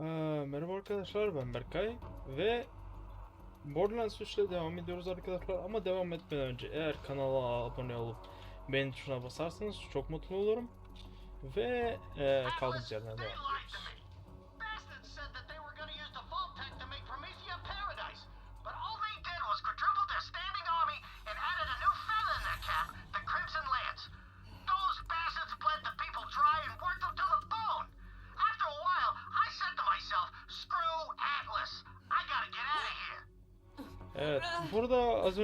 Ha, merhaba arkadaşlar ben Berkay ve Borderlands 3 ile devam ediyoruz arkadaşlar ama devam etmeden önce eğer kanala abone olup beğeni tuşuna basarsanız çok mutlu olurum ve e, kaldığımız yerden devam ediyoruz.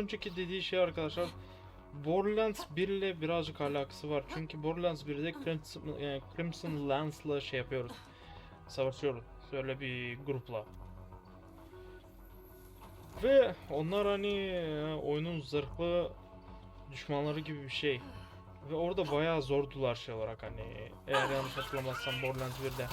Önceki dediği şey arkadaşlar Borderlands 1 ile birazcık alakası var. Çünkü Borderlands 1'de Crimson, yani Crimson Lance'la şey yapıyoruz. Savaşıyoruz. Öyle bir grupla. Ve onlar hani e, oyunun zırhlı düşmanları gibi bir şey. Ve orada bayağı zordular şey olarak hani eğer yanlış hatırlamazsam Borderlands 1'de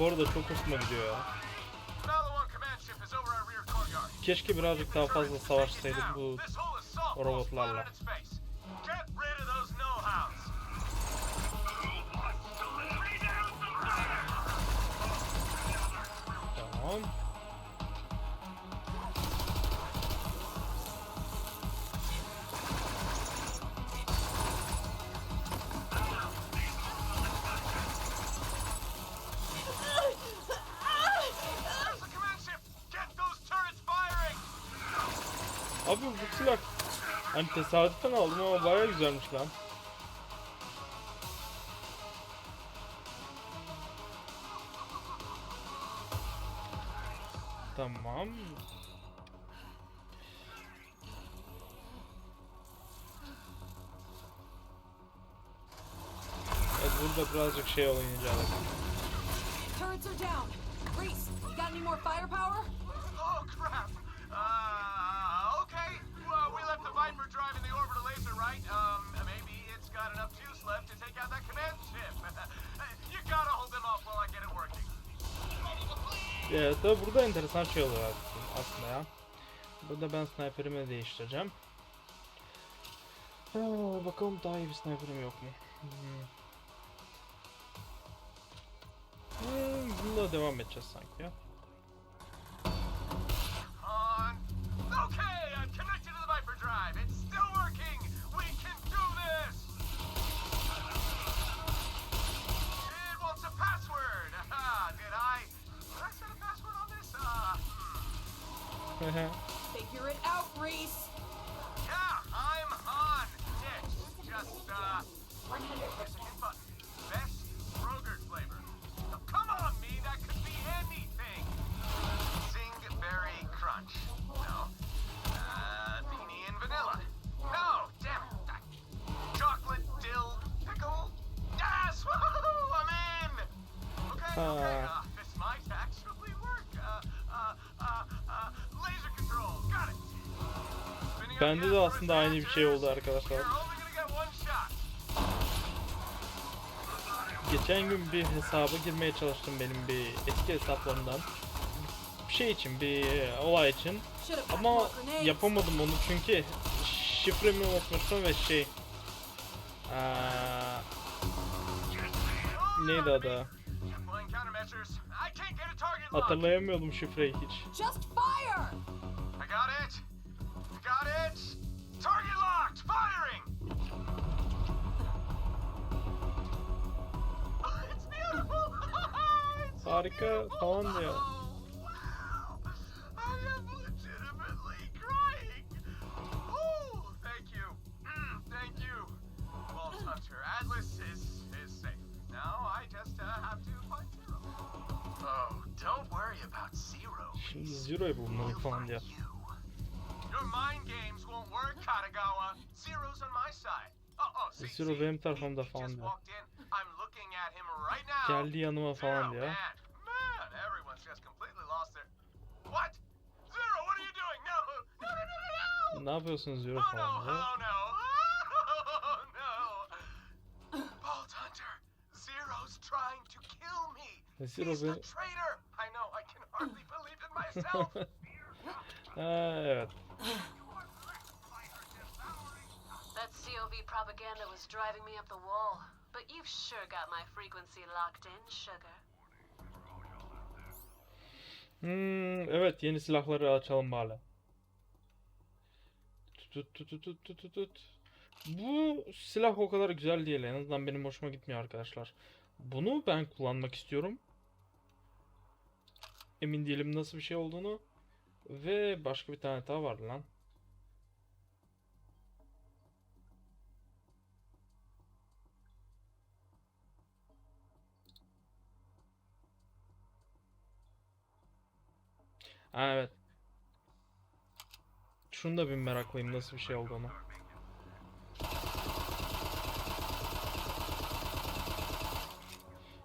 bu, arada çok hoşuma gidiyor ya. Keşke birazcık daha fazla savaşsaydık bu robotlarla. on Abi bu silah hani tesadüfen aldım ama baya güzelmiş lan. Tamam. Evet burada birazcık şey oynayacağız. Turrets are down. Reese, you got any more firepower? Ya tabi burada enteresan şey oluyor aslında ya. Burada ben sniper'imi değiştireceğim. Ha, bakalım daha iyi bir sniper'ım yok mu? Hmm. Hmm, bununla devam edeceğiz sanki ya. Figure it out, Reese. Yeah, I'm on. Next, just uh, hit button. Best Rogert flavor. Oh, come on, me. That could be anything. Zingberry Crunch. No. Uh, beanie and vanilla. No, damn it. Uh, Chocolate dill pickle. Yes, woohoo! I'm in. Okay, okay. Ah. Uh, Bende de aslında aynı bir şey oldu arkadaşlar. Geçen gün bir hesaba girmeye çalıştım benim bir eski hesaplarımdan. Bir şey için, bir olay için. Ama yapamadım onu çünkü şifremi unutmuştum ve şey... Aa, neydi adı? Hatırlayamıyordum şifreyi hiç. Worry about Zero. Şimdi Zero'yu bulmalıyım falan diyor. Your mind games won't work, Katagawa. Zero's on my side. Zero benim tarafımda falan diyor. Geldi yanıma falan diyor. Ne yapıyorsun Zero Oh no, falan diyor. oh no, oh no. Vault Hunter, Zero's trying to kill me. Zero He's be- the traitor. I know. I can hardly believe it myself. Ha, evet. That COV propaganda was driving me up the wall. But you've sure got my frequency locked in, sugar. Hmm, evet yeni silahları açalım bari. Tut tut tut tut tut tut. Bu silah o kadar güzel değil. En azından benim hoşuma gitmiyor arkadaşlar. Bunu ben kullanmak istiyorum. Emin değilim nasıl bir şey olduğunu. Ve başka bir tane daha vardı lan. Evet. Şunu da bir meraklıyım nasıl bir şey olduğunu.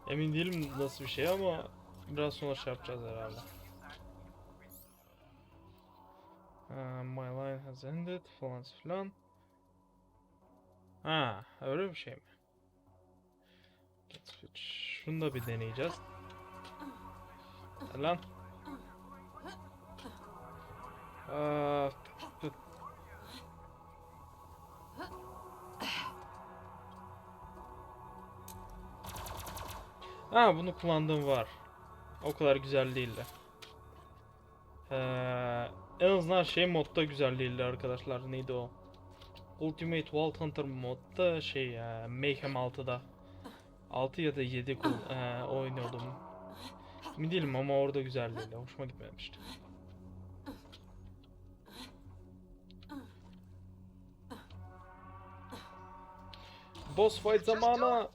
Emin değilim nasıl bir şey ama biraz sonra şey yapacağız herhalde. Ha, my line has ended falan filan. Ha, öyle bir şey mi? Şunu da bir deneyeceğiz. Lan. Tut. Ha bunu kullandığım var. O kadar güzel değildi. Ee, en azından şey modda güzel değildi arkadaşlar. Neydi o? Ultimate Wild Hunter modda şey e, Mayhem 6'da 6 ya da 7 kul e, oynuyordum. Mi değilim ama orada güzel değildi. Hoşuma gitmemişti. Boss fight zamanı.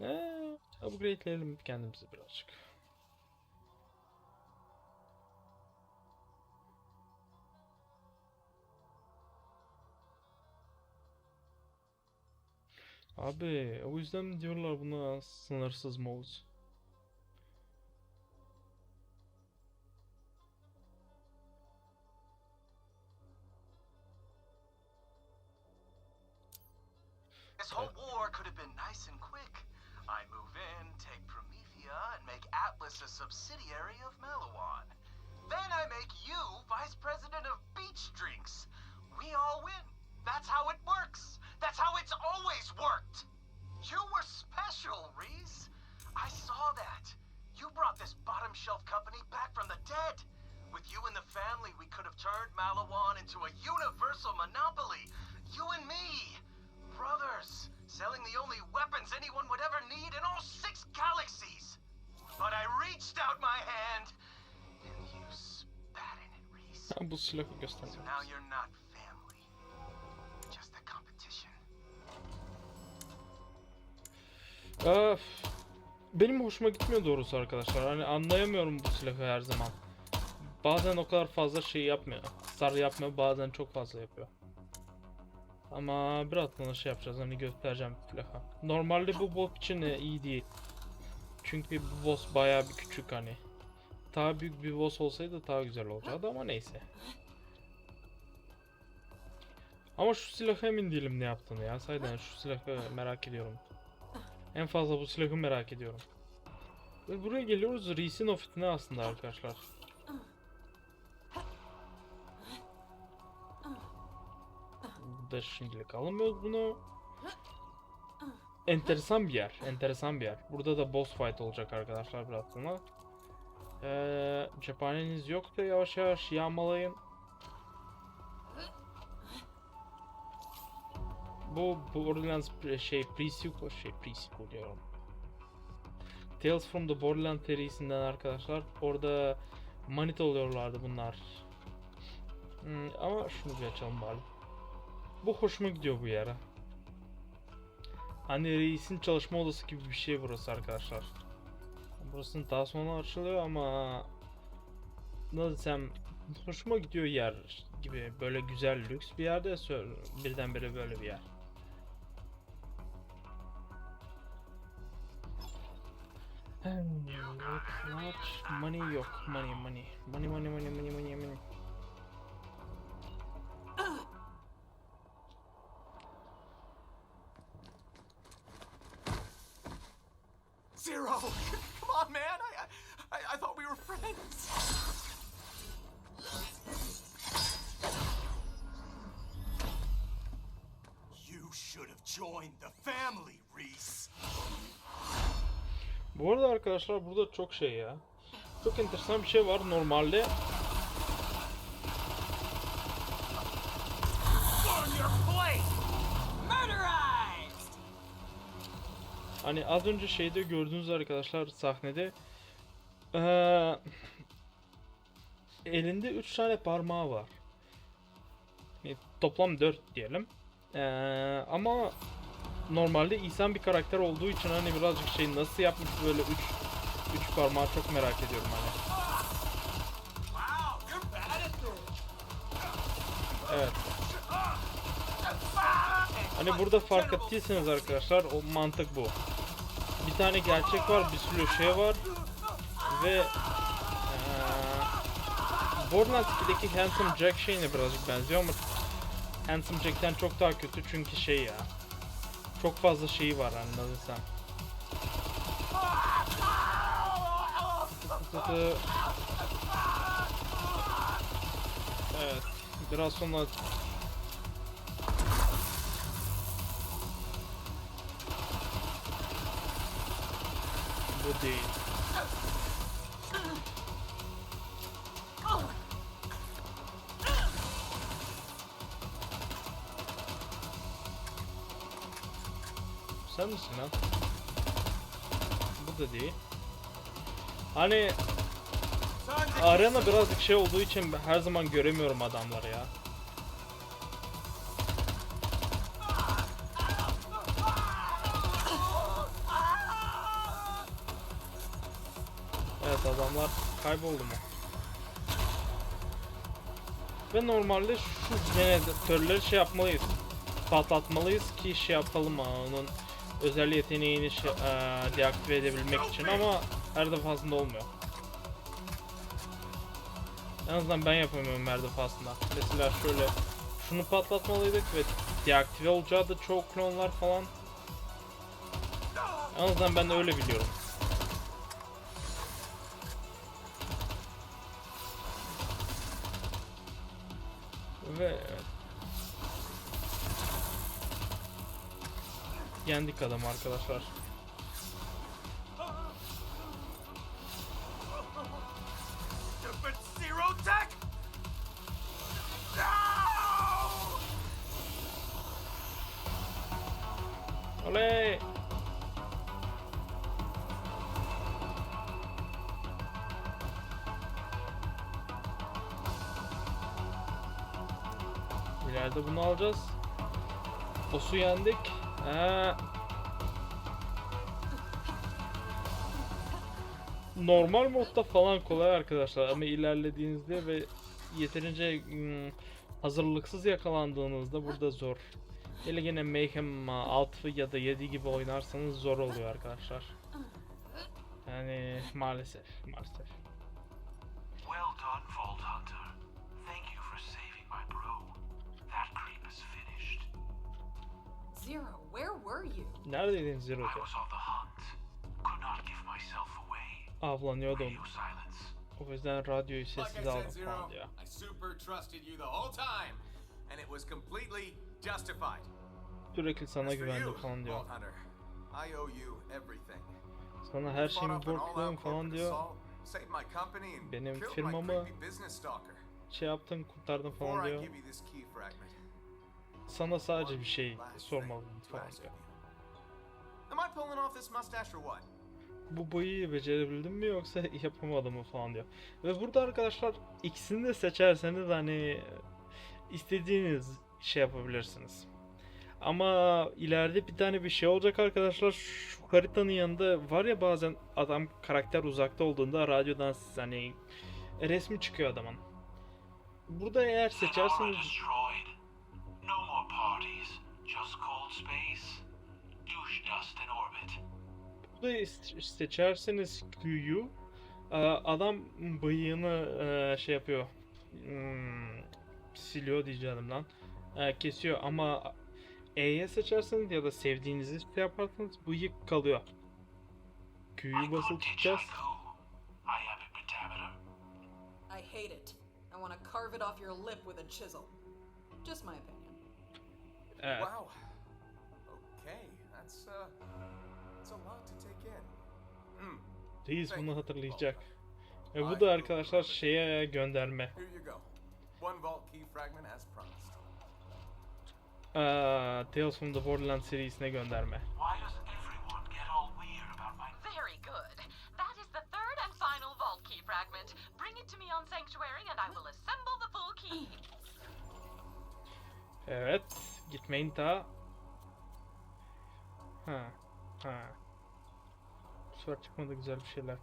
Eee, upgrade'leyelim kendimizi birazcık. Abi o yüzden diyorlar buna sınırsız mouse. This whole war could have been nice and quick. I move in, take Promethea, and make Atlas a subsidiary of Malawan. Then I make you vice president of beach drinks. We all win. That's how it works. That's how it's always worked. You were special, Reese. I saw that. You brought this bottom shelf company back from the dead. With you and the family, we could have turned Malawan into a universal monopoly. You and me. Brothers, selling the only weapons anyone would ever need in all six galaxies. But I reached out my hand, and you spat in it, Reese. Bu silahı. So now you're not family, just a competition. Öf. Benim hoşuma gitmiyor doğrusu arkadaşlar. Hani anlayamıyorum bu silahı her zaman. Bazen o kadar fazla şey yapmıyor. Star yapmıyor, bazen çok fazla yapıyor. Ama birazdan şey yapacağız. Hani göstereceğim silahı. Normalde bu boss için iyi değil. Çünkü bu boss bayağı bir küçük hani. Daha büyük bir boss olsaydı daha güzel olacaktı ama neyse. Ama şu silahı emin değilim ne yaptığını ya. Sayden şu silahı merak ediyorum. En fazla bu silahı merak ediyorum. Ve buraya geliyoruz Reese'in o fitne aslında arkadaşlar. Burada şimdilik almıyoruz bunu. Enteresan bir yer. Enteresan bir yer. Burada da boss fight olacak arkadaşlar biraz sonra. Ee, cephaneniz yok da yavaş yavaş yağmalayın. Bu Borderlands şey pre-sequel şey pre-sequel diyorum. Tales from the Borderlands serisinden arkadaşlar. Orada manit oluyorlardı bunlar. Hmm, ama şunu bir açalım bari. Bu hoşuma gidiyor bu yere. Hani reisin çalışma odası gibi bir şey burası arkadaşlar. Burasını daha sonra açılıyor ama nasıl desem hoşuma gidiyor yer gibi böyle güzel lüks bir yerde birdenbire böyle bir yer. Yok, not money yok. Money, money. Money, money, money, money, money, money. Zero! Come on, man! I, I, I thought we were friends! You should have joined the family, Reese! Bu arada arkadaşlar burada çok şey ya. Çok enteresan bir şey var normalde. On your plate! Murderized! Hani az önce şeyde gördüğünüz arkadaşlar sahnede eee, elinde 3 tane parmağı var. Yani toplam 4 diyelim. Eee, ama normalde insan bir karakter olduğu için hani birazcık şey nasıl yapmış böyle 3 3 parmağı çok merak ediyorum hani. Evet. Hani burada fark ettiyseniz arkadaşlar o mantık bu. Bir tane gerçek var, bir sürü şey var ve eee Borderlands 2'deki Handsome Jack şeyine birazcık benziyor ama Handsome Jack'ten çok daha kötü çünkü şey ya. Çok fazla şeyi var nasıl desem. Evet. Biraz sonra değil. Sen misin lan? Bu da değil. Hani arena birazcık şey olduğu için ben her zaman göremiyorum adamları ya. Kayboldu mu? Ve normalde şu jeneratörleri şey yapmalıyız. Patlatmalıyız ki şey yapalım onun özel yeteneğini şey, eee, deaktive edebilmek için ama her defasında olmuyor. En azından ben yapamıyorum her defasında. Mesela şöyle şunu patlatmalıydık ve deaktive olacağı da çok klonlar falan. En azından ben de öyle biliyorum. Ve yendik adam arkadaşlar. Normal modda falan kolay arkadaşlar ama ilerlediğinizde ve yeterince hmm, hazırlıksız yakalandığınızda burada zor. Hele gene Mayhem 6 ya da 7 gibi oynarsanız zor oluyor arkadaşlar. Yani maalesef, maalesef. Well done, Vault Hunter. Thank you for saving my bro. That creep is finished. Zero, where were you? Neredeydin Zero? I was on the hunt. Could not give myself away. Avlanıyordum. O yüzden radyoyu sessiz aldım falan diyor. I super trusted you the whole time, and it was completely justified. Sürekli sana güvendim falan diyor. Vault Hunter, I owe you everything. Sana her şeyimi borçluyum falan diyor. Benim firmamı. Şey yaptın, kurtardın falan diyor. Sana sadece bir şey sormalıyım falan diyor. Am I pulling off this mustache or what? Bu boyayı becerebildim mi yoksa yapamadım mı falan diyor. Ve burada arkadaşlar ikisini de seçerseniz hani istediğiniz şey yapabilirsiniz. Ama ileride bir tane bir şey olacak arkadaşlar. Şu haritanın yanında var ya bazen adam karakter uzakta olduğunda radyodan hani resmi çıkıyor adamın. Burada eğer seçerseniz Burada seçerseniz Q'yu e, adam bıyığını e, şey yapıyor. Hmm, siliyor diyeceğim lan. E, Kesiyor ama E'ye seçerseniz ya da sevdiğinizi şey yaparsanız bıyık kalıyor. Q'yu basılı tutacağız. I have a pentameter. I hate it. I want to carve it off your lip with a chisel. Just my opinion. Evet. Wow. Okay, that's uh, Reis bunu hatırlayacak. Ve bu da arkadaşlar şeye gönderme. Aa, Tales from the Borderlands serisine gönderme. Very good. That is the third and final vault key fragment. Bring it to me on Sanctuary and I will assemble the full key. Evet. Gitmeyin ta. Ha. Ha. Bu sefer çıkmadı güzel bir şeyler.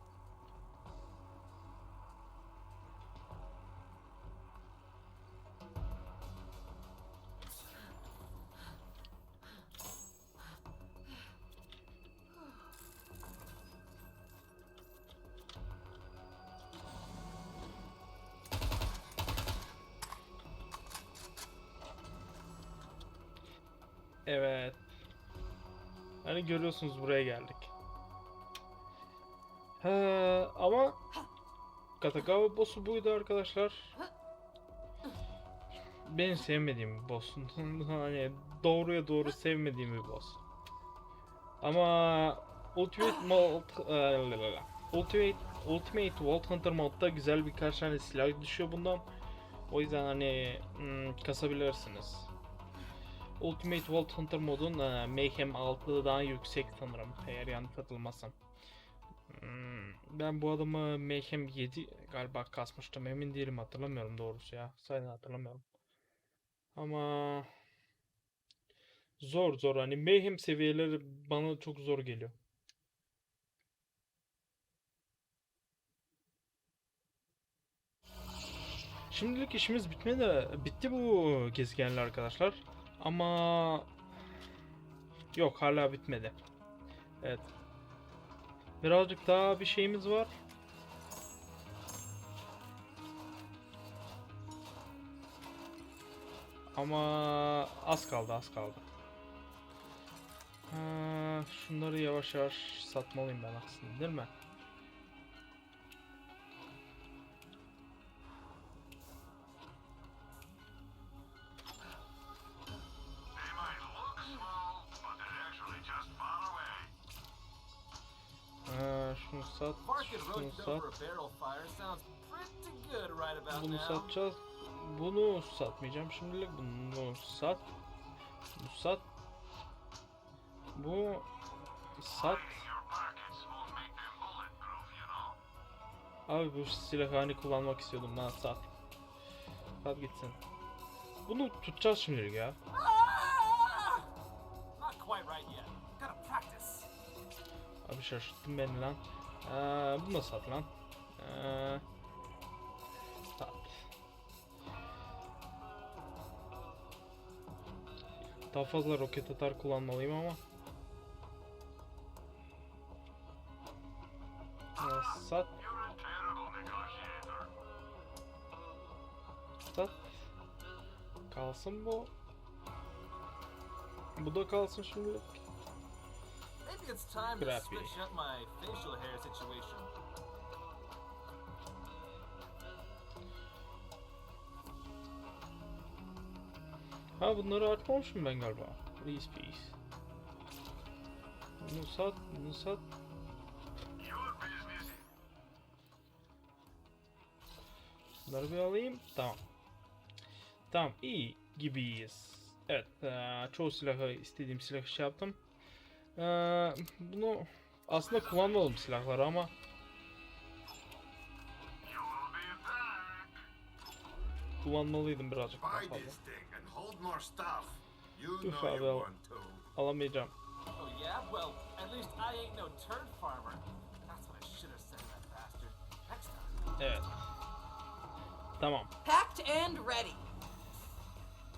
Görüyorsunuz buraya geldik. He, ama Katagawa boss'u buydu arkadaşlar. Benim sevmediğim bir boss. hani doğruya doğru sevmediğim bir boss. Ama Ultimate Mod eee, Ultimate Ultimate Vault Hunter modda güzel birkaç tane silah düşüyor bundan. O yüzden hani hmm, kasabilirsiniz. Ultimate Vault Hunter modun e, Mayhem 6'dan yüksek sanırım eğer yanlış hatırlamazsam. Hmm, ben bu adamı Mayhem 7 galiba kasmıştım emin değilim hatırlamıyorum doğrusu ya sayını hatırlamıyorum. Ama zor zor hani Mayhem seviyeleri bana çok zor geliyor. Şimdilik işimiz bitmedi. Bitti bu gezegenler arkadaşlar. Ama yok hala bitmedi. Evet. Birazcık daha bir şeyimiz var. Ama az kaldı az kaldı. Ha, şunları yavaş yavaş satmalıyım ben aslında değil mi? About Bunu satacağız. Bunu satmayacağım şimdilik. Bunu sat. Bunu sat. Bu sat. Abi bu silahı hani kullanmak istiyordum lan sat. Sat gitsin. Bunu tutacağız şimdilik ya. Abi şaşırttın beni lan. Ee, bunu da lan. Ee. Daha fazla roket atar kullanmalıyım ama. Ee, sat. Sat. Kalsın bu. Bu da kalsın şimdilik. Maybe it's time to Crappy. switch up my facial hair situation. Ha bunları açmamışım ben galiba. Please please. Bunu sat, bunu sat. Your business Bunları bir alayım. Tamam. Tamam iyi gibiyiz. Evet çoğu silahı istediğim silahı şey yaptım. Eee, bunu aslında kullanmadım silahları ama kullanmalıydım birazcık daha fazla. Üf abi al. Alamayacağım. Oh yeah? Well, at least I ain't no turd farmer. That's what I should have said to that bastard. Next time. Evet. Tamam. Packed and ready.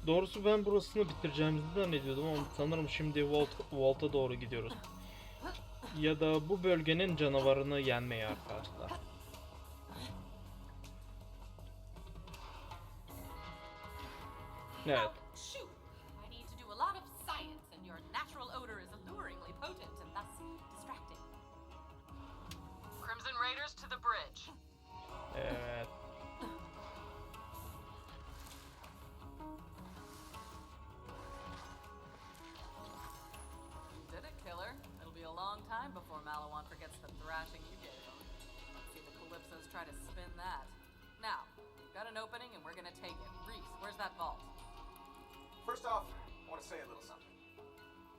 Doğrusu ben burasını bitireceğimizi zannediyordum ama sanırım şimdi Volt'a Walt doğru gidiyoruz. Ya da bu bölgenin canavarını yenmeye arkadaşlar. Evet. Evet. Time before Malawan forgets the thrashing you gave him. Let's see the Calypsos try to spin that. Now, we've got an opening and we're gonna take it. Reese, where's that vault? First off, I want to say a little something.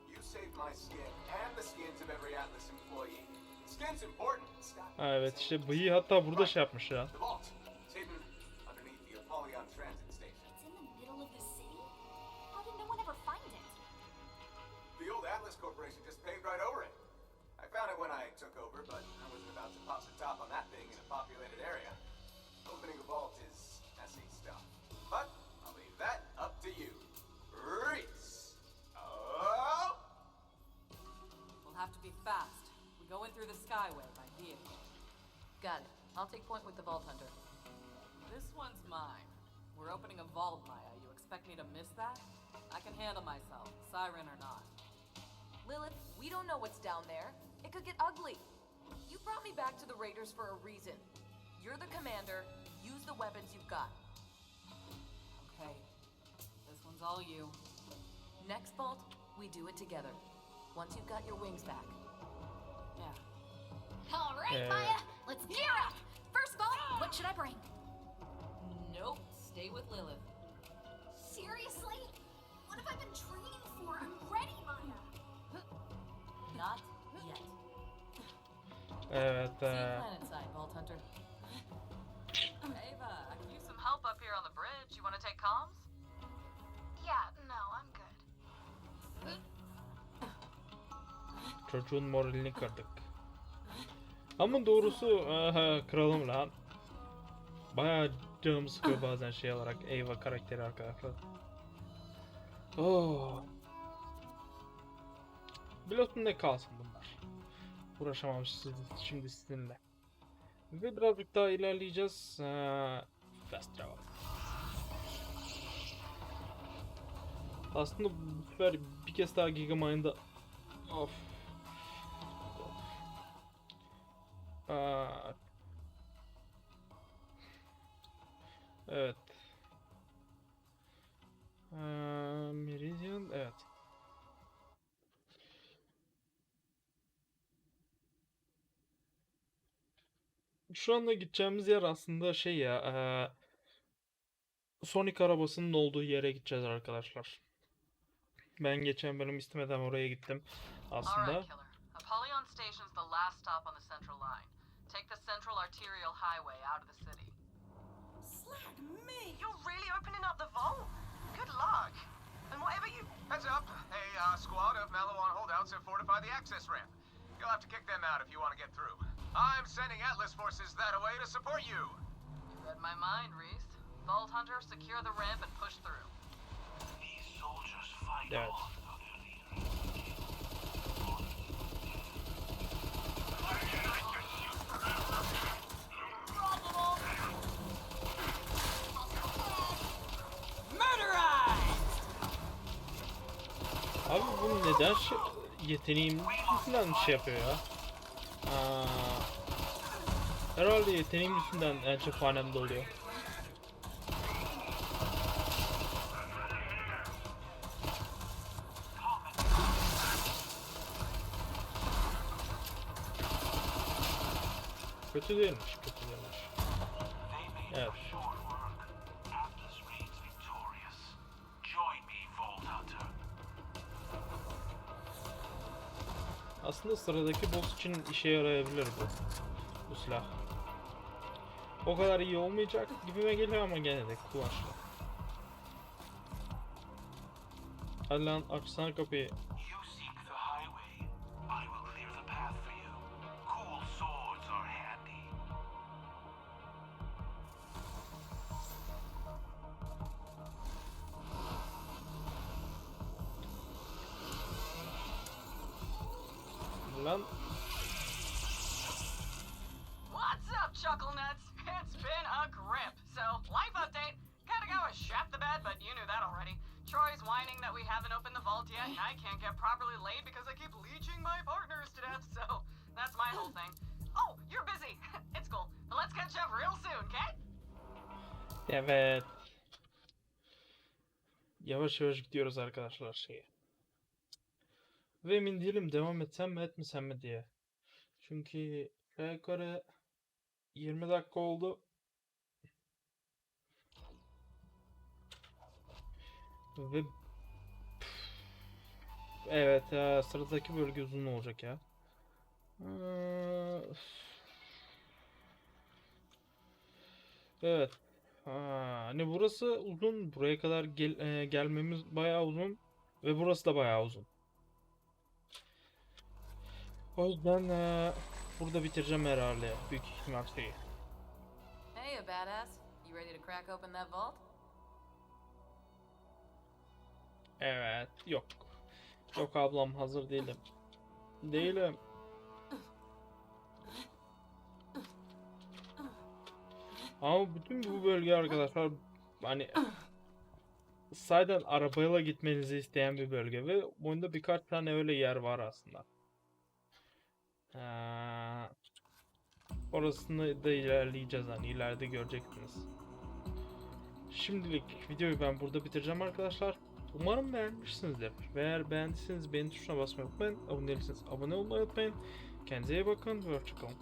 You saved my skin and the skins of every Atlas employee. Skin's important. Stop. Ah, evet işte bıyığı hatta burada şey yapmış ya. The vault. It's hidden underneath the Apollyon Transit Station. It's in the middle of the city? How did no one ever find it? The old Atlas Corporation just paved right over populated area. Opening a vault is messy stuff. But I'll leave that up to you. Reese! Oh! We'll have to be fast. We go in through the Skyway by vehicle. Got it. I'll take point with the Vault Hunter. This one's mine. We're opening a vault, Maya. You expect me to miss that? I can handle myself, siren or not. Lilith, we don't know what's down there. It could get ugly. You brought me back to the Raiders for a reason. You're the commander. Use the weapons you've got. Okay. This one's all you. Next vault, we do it together. Once you've got your wings back. Yeah. All right, Yeah. Maya, let's gear up. First of all, what should I bring? Nope. Stay with Lilith. I'm good. çocuğun moralini kırdık. Ama doğrusu aha, kralım lan. Bayağı canım sıkıyor bazen şey olarak Eva karakteri arkadaşlar. Oh. Pilotun ne kalsın bunlar. Uğraşamam şimdi sizinle. Ve birazcık daha ilerleyeceğiz. Ee, fast travel. Aslında bu sefer bir kez daha Gigamine'da Of. Aa. Evet. Şu anda gideceğimiz yer aslında şey ya, eee, Sonic arabasının olduğu yere gideceğiz arkadaşlar. Ben geçen bölüm istemeden oraya gittim aslında. Apollyon Station's the last stop on the Central Line. Take the Central Arterial Highway out of the city. Slag me! You're really opening up the vault? Good luck. And whatever you. Heads up. A uh, squad of Malawan holdouts have fortified the access ramp. You'll have to kick them out if you want to get through. I'm sending Atlas forces that away to support you. You read my mind, Reese. Vault Hunter, secure the ramp and push through. These soldiers fight Evet. on for their leaders. Abi bu neden şey, yeteneğim yüzünden şey yapıyor ya? Herhalde yeteneğim yüzünden en çok hanemde oluyor. Kötü değilmiş, kötü değilmiş. Evet. Aslında sıradaki boss için işe yarayabilir bu. Bu silah. O kadar iyi olmayacak gibime geliyor ama gene de kullanışlı. Hadi lan açsana kapıyı. But you knew that already. Troy's whining that we haven't opened the vault yet, and I can't get properly laid because I keep leeching my partners to death, so that's my whole thing. Oh, you're busy. it's cool. But let's catch up real soon, okay? evet. Yavaş yavaş gidiyoruz arkadaşlar şeye. Ve emin değilim devam etsem mi etmesem mi diye. Çünkü yukarı 20 dakika oldu. Ve Evet ya sıradaki bölge uzun olacak ya. Ee, Evet. Ha, hani burası uzun. Buraya kadar gel- e, gelmemiz bayağı uzun. Ve burası da bayağı uzun. O yüzden e, burada bitireceğim herhalde. Büyük ihtimal şeyi. Hey, badass. You ready to crack open that vault? Evet. Yok. Yok ablam hazır değilim. Değilim. Ama bütün bu bölge arkadaşlar hani sayeden arabayla gitmenizi isteyen bir bölge ve oyunda birkaç tane öyle yer var aslında. Ha, orasını da ilerleyeceğiz hani ileride göreceksiniz. Şimdilik videoyu ben burada bitireceğim arkadaşlar. Umarım beğenmişsinizdir. Ve eğer beğendiyseniz beğeni tuşuna basmayı unutmayın. Abone değilseniz abone olmayı unutmayın. Kendinize iyi bakın ve hoşçakalın.